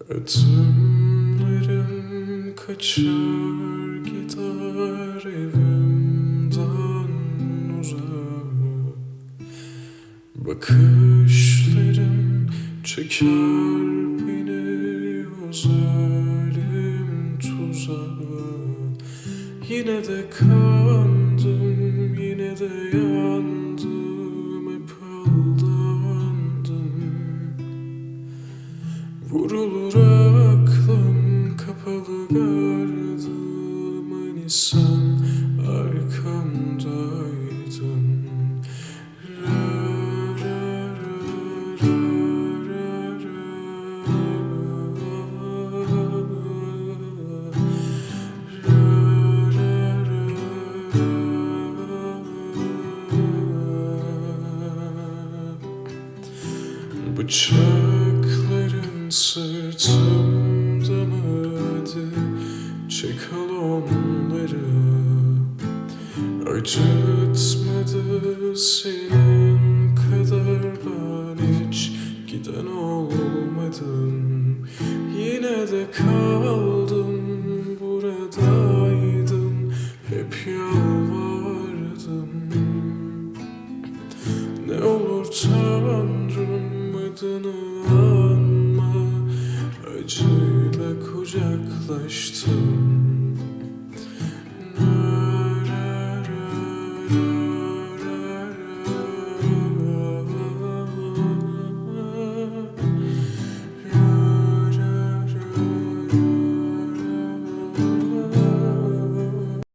Adımlarım kaçar gider evimden uzağa Bakışların çeker beni o zalim tuzağa. Yine de kandım, yine de yandım, Vurulur aklım kapalı gardım. Hani sen arkamdaydın. Ra, ra, ra, ra, ra, Bıçakların sırtımda mı hadi Çek al onları Acıtmadı senin kadar ben hiç. Giden olmadım Yine de kaldım buradaydın hep yalvardım. Ne olur tanrım adını Acıyla kucaklaştım